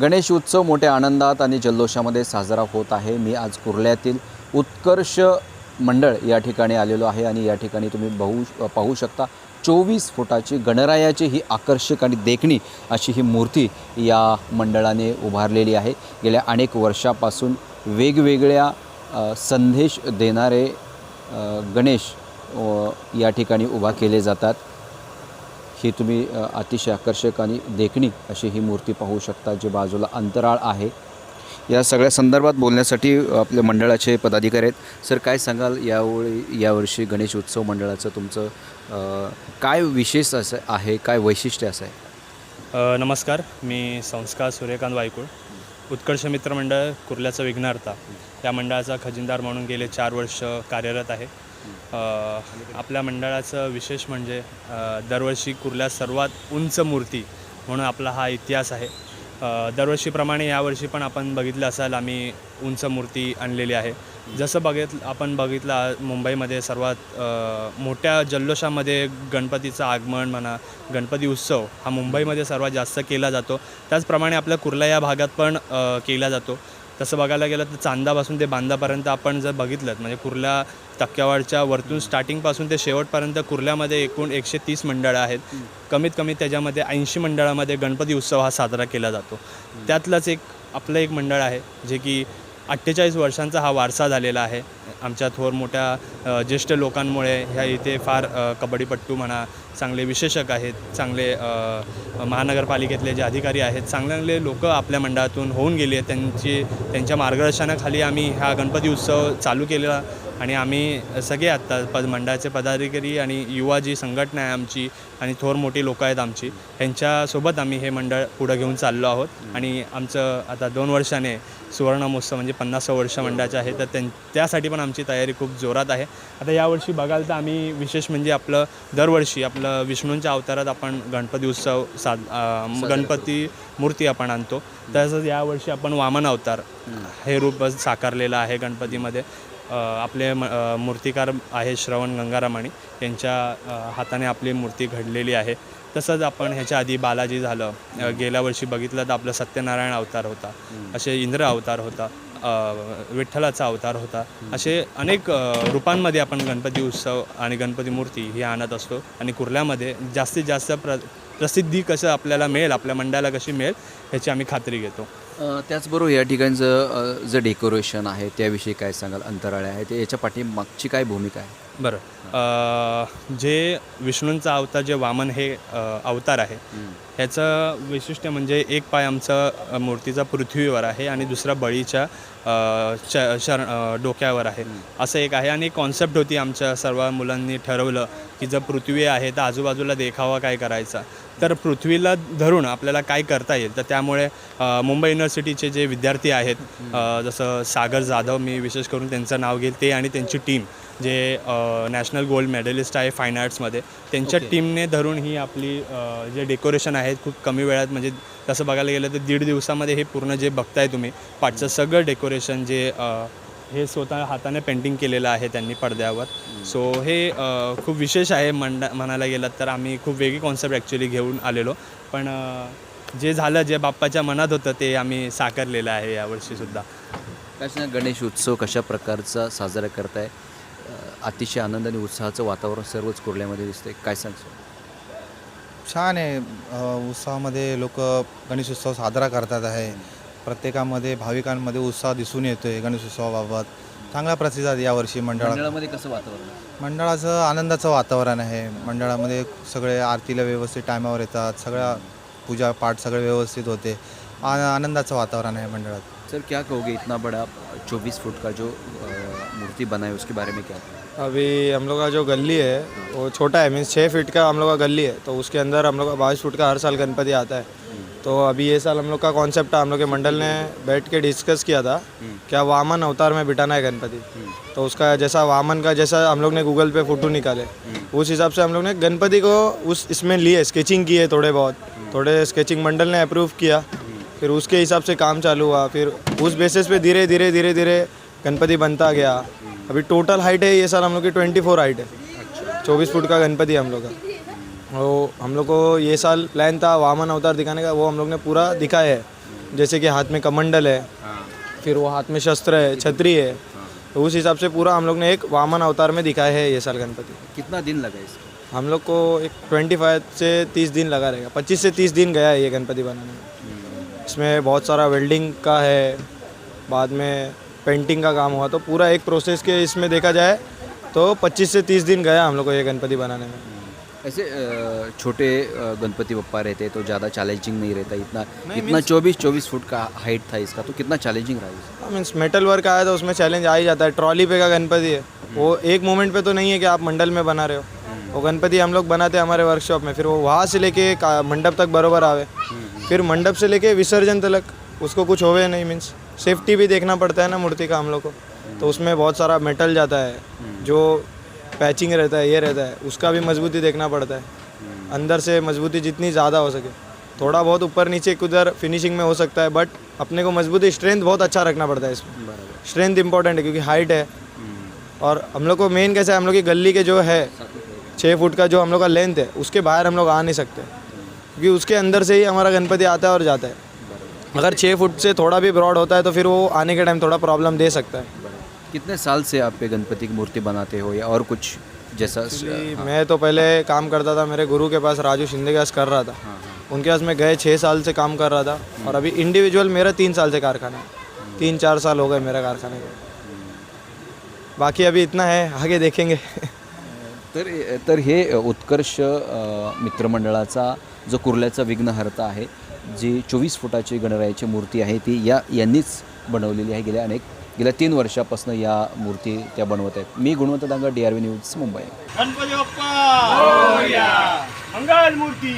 गणेश उत्सव मोठ्या आनंदात आणि जल्लोषामध्ये साजरा होत आहे. मी आज कुर्ल्यातील उत्कर्ष मंडळ या ठिकाणी आलेलो आहे आणि या ठिकाणी तुम्ही बहू पाहू शकता चोवीस फुटाची गणरायाची ही आकर्षक आणि देखणी अशी ही मूर्ती या मंडळाने उभारलेली आहे. गेल्या अनेक वर्षापासून वेगवेगळ्या संदेश देणारे गणेश या ठिकाणी उभा केले जातात. ही तुम्ही अतिशय आकर्षक आणि देखणी अशी ही मूर्ती पाहू शकता जे बाजूला अंतराळ आहे. या सगळ्या संदर्भात बोलण्यासाठी आपल्या मंडळाचे पदाधिकारी आहेत. सर काय सांगाल? यावेळी यावर्षी गणेश उत्सव मंडळाचं तुमचं काय विशेष असं आहे? काय वैशिष्ट्य असं आहे? नमस्कार. मी संस्कार सूर्यकांत वायकुळ. उत्कर्ष मित्र मंडळ कुर्ल्याचा विघ्नार्था या मंडळाचा खजिनदार म्हणून गेले चार वर्ष कार्यरत आहे. आपल्या मंडळाचं विशेष म्हणजे दरवर्षी कुर्ल्या सर्वात उंच मूर्ती म्हणून आपला हा इतिहास आहे. दरवर्षीप्रमाणे यावर्षी पण आपण बघितलं असाल आम्ही उंच मूर्ती आणलेली आहे. जसं बघित आपण बघितलं मुंबईमध्ये सर्वात मोठ्या जल्लोषामध्ये गणपतीचं आगमन म्हणा गणपती उत्सव हा मुंबईमध्ये सर्वात जास्त केला जातो. त्याचप्रमाणे आपल्या कुर्ला या भागात पण केला जातो. तसं बघायला गेलं तर चांदापासून ते बांदापर्यंत आपण जर बघितलं म्हणजे कुर्ला टक्क्यावाडच्या वरतून स्टार्टिंगपासून ते शेवटपर्यंत कुर्ल्यामध्ये एकूण एकशे तीस मंडळं आहेत. कमीत कमी त्याच्यामध्ये ऐंशी मंडळामध्ये गणपती उत्सव हा साजरा केला जातो. त्यातलंच एक आपलं एक मंडळ आहे जे की अठ्ठेचाळीस वर्षांचा हा वारसा झालेला आहे. आमच्या थोर मोठ्या ज्येष्ठ लोकांमुळे ह्या इथे फार कबड्डीपट्टू म्हणा चांगले विशेषक आहेत चांगले महानगरपालिकेतले जे अधिकारी आहेत चांगले लोक आपल्या मंडळातून होऊन गेले आहेत. त्यांची त्यांच्या मार्गदर्शनाखाली आम्ही हा गणपती उत्सव चालू केलेला आणि आम्ही सगळे आत्ता पद मंडळाचे पदाधिकारी आणि युवा जी संघटना आहे आमची आणि थोर मोठी लोकं आहेत आमची ह्यांच्यासोबत आम्ही हे मंडळ पुढं घेऊन चाललो आहोत. आणि आमचं आता दोन वर्षाने सुवर्ण महोत्सव म्हणजे पन्नासावं वर्ष मंडळाचं आहे तर त्यां त्यासाठी पण आमची तयारी खूप जोरात आहे. आता यावर्षी बघाल तर आम्ही विशेष म्हणजे आपलं दरवर्षी आपलं विष्णूंच्या अवतारात आपण गणपती उत्सव साध अं, गणपती मूर्ती आपण आणतो. तसंच यावर्षी आपण वामन अवतार हे रूप साकारलेलं आहे गणपतीमध्ये. आपले म- मूर्तिकार आहे श्रवण गंगारामाणी. यांच्या अ, हाताने आपली मूर्ती घडलेली आहे. तसंच आपण ह्याच्या आधी बालाजी झालं. गेल्या वर्षी बघितलं तर आपलं सत्यनारायण अवतार होता. असे इंद्र अवतार होता. विठ्ठलाचा अवतार होता. असे अनेक रूपांमध्ये आपण गणपती उत्सव आणि गणपती मूर्ती ही आणत असतो आणि कुर्ल्यामध्ये जास्तीत जास्त प्र प्रसिद्धी कसं आपल्याला मिळेल आपल्या मंडळाला कशी मिळेल ह्याची आम्ही खात्री घेतो. त्याचबरोबर या ठिकाणचं जे डेकोरेशन आहे त्याविषयी काय सांगाल? अंतराळे आहे ते याच्या पाठीमागची काय भूमिका आहे? बरं. जे विष्णूंचा अवतार जे वामन हे अवतार आहे ह्याचं वैशिष्ट्य म्हणजे एक पाय आमचं मूर्तीचा पृथ्वीवर आहे आणि दुसरा बळीच्या अ, च शर अ, डोक्यावर आहे. असं एक आहे आणि कॉन्सेप्ट होती आमच्या सर्व मुलांनी ठरवलं की जर पृथ्वी आहे तर आजूबाजूला देखावा काय करायचा? तर पृथ्वीला धरून आपल्याला काय करता येईल तर त्यामुळे मुंबई युनिव्हर्सिटीचे जे विद्यार्थी आहेत जसं सागर जाधव मी विशेष करून त्यांचं नाव घेईल ते आणि त्यांची टीम जे नॅशनल गोल्ड मेडलिस्ट आहे फाईन आर्ट्समध्ये त्यांच्या Okay. टीमने धरून ही आपली जे डेकोरेशन आहेत खूप कमी वेळात म्हणजे तसं बघायला गेलं तर दीड दिवसामध्ये हे पूर्ण जे बघताय तुम्ही पाठचं सगळं डेकोरेशन जे हे स्वतः हाताने पेंटिंग केलेलं आहे त्यांनी पडद्यावर. सो हे अ, खूप विशेष आहे म्हणा म्हणायला गेलं तर आम्ही खूप वेगळी कॉन्सेप्ट ॲक्च्युली घेऊन आलेलो. पण अ, जे झालं जे बाप्पाच्या मनात होतं ते आम्ही साकारलेलं आहे यावर्षीसुद्धा काय सांगा गणेश उत्सव कशा प्रकारचा साजरा करताय? अ, अतिशय आनंद आणि उत्साहाचं वातावरण सर्वच कुर्ल्यामध्ये दिसतंय. काय सांगतो छान आहे. अ, उत्सवामध्ये लोक गणेशोत्सव साजरा करतात आहे. प्रत्येकामध्ये भाविकांमध्ये उत्साह दिसून येतो आहे गणेशोत्सवाबाबत चांगला प्रतिसाद यावर्षी मंडळात. मंडळामध्ये कसं वातावरण आहे? मंडळाचं आनंदाचं वातावरण आहे. मंडळामध्ये सगळे आरतीला व्यवस्थित टायमावर येतात. सगळ्या पूजा पाठ सगळे व्यवस्थित होते. आ आनंदाचं वातावरण आहे मंडळात. सर क्या कहोगे इतना बड़ा चौबीस फुट का जो अ, मूर्ति बना है उसके बारे में क्या? अभी हम लोग का जो गली है वो छोटा है मीन्स छः फीट का हम लोग का गली है तो उसके अंदर हम लोग का बाईस फुट का हर साल गणपति आता है। तो अभी ये साल हम लोग का कॉन्सेप्ट था हम लोग के मंडल ने बैठ के डिस्कस किया था क्या वामन अवतार में बिठाना है गणपति। तो उसका जैसा वामन का जैसा हम लोग ने गूगल पे फ़ोटो निकाले उस हिसाब से हम लोग ने गणपति को उस इसमें लिए स्केचिंग किए थोड़े बहुत। थोड़े स्केचिंग मंडल ने अप्रूव किया। फिर उसके हिसाब से काम चालू हुआ। फिर उस बेसिस पे धीरे धीरे धीरे धीरे गणपति बनता गया। अभी टोटल हाइट है ये साल हम लोग की ट्वेंटी फोर हाइट है चौबीस फुट का गणपति है हम लोग का। वो हम लोग को ये साल प्लान था वामन अवतार दिखाने का वो हम लोग ने पूरा दिखाया है। जैसे कि हाथ में कमंडल है फिर वो हाथ में शस्त्र है छतरी है। तो उस हिसाब से पूरा हम लोग ने एक वामन अवतार में दिखाया है ये साल गणपति। कितना दिन लगा इसको? हम लोग को एक ट्वेंटी फाइव से तीस दिन लगा रहेगा। पच्चीस से तीस दिन गया है ये गणपति बनाने में। इसमें बहुत सारा वेल्डिंग का है बाद में पेंटिंग का काम हुआ। तो पूरा एक प्रोसेस के इसमें देखा जाए तो 25 से 30 दिन गया हम लोग को ये गणपति बनाने में। ऐसे छोटे गणपति बप्पा रहते तो ज़्यादा चैलेंजिंग नहीं रहता इतना। नहीं, इतना चौबीस चौबीस फुट का हाइट था इसका तो कितना चैलेंजिंग रहा मीन्स मेटल वर्क आया तो उसमें चैलेंज आ ही जाता है। ट्रॉली पे का गणपति है। वो एक मोमेंट पे तो नहीं है कि आप मंडल में बना रहे हो। वो गणपति हम लोग बनाते हैं हमारे वर्कशॉप में फिर वो वहाँ से लेके मंडप तक बरोबर आवे। फिर मंडप से लेके विसर्जन तक उसको कुछ होवे नहीं मीन्स सेफ्टी भी देखना पड़ता है ना मूर्ति का हम लोग को। तो उसमें बहुत सारा मेटल जाता है जो पैचिंग रहता है ये रहता है। उसका भी मजबूती देखना पड़ता है। अंदर से मजबूती जितनी ज़्यादा हो सके। थोड़ा बहुत ऊपर नीचे उधर फिनिशिंग में हो सकता है बट अपने को मजबूती स्ट्रेंथ बहुत अच्छा रखना पड़ता है इसमें। स्ट्रेंथ इंपॉर्टेंट है क्योंकि हाइट है। और हम लोग को मेन कैसा है हम लोग की गली के जो है छः फुट का जो हम लोग का लेंथ है उसके बाहर हम लोग आ नहीं सकते। क्योंकि उसके अंदर से ही हमारा गणपति आता है और जाता है। अगर छः फुट से थोड़ा भी ब्रॉड होता है तो फिर वो आने के टाइम थोड़ा प्रॉब्लम दे सकता है। कितने साल से आप ये गणपति की मूर्ति बनाते हो या और कुछ जैसा Actually, मैं तो पहले काम करता था मेरे गुरु के पास राजू शिंदे के पास कर रहा था। उनके पास मैं गए छः साल से काम कर रहा था और अभी इंडिविजुअल मेरा तीन साल से कारखाना है। तीन चार साल हो गए मेरा कारखाने को। बाकी अभी इतना है आगे देखेंगे। तर तर हे उत्कर्ष मित्रमंडळाचा जो कुर्ल्याचा विघ्नहर्ता आहे जी चोवीस फुटाची गणरायाची मूर्ती आहे ती या यांनीच बनवलेली आहे. गेल्या अनेक गेल्या तीन वर्षापासून या मूर्ती त्या बनवत आहेत. मी Gunwant Danga D R V news Mumbai. Ganpati Bappa मंगल मूर्ती!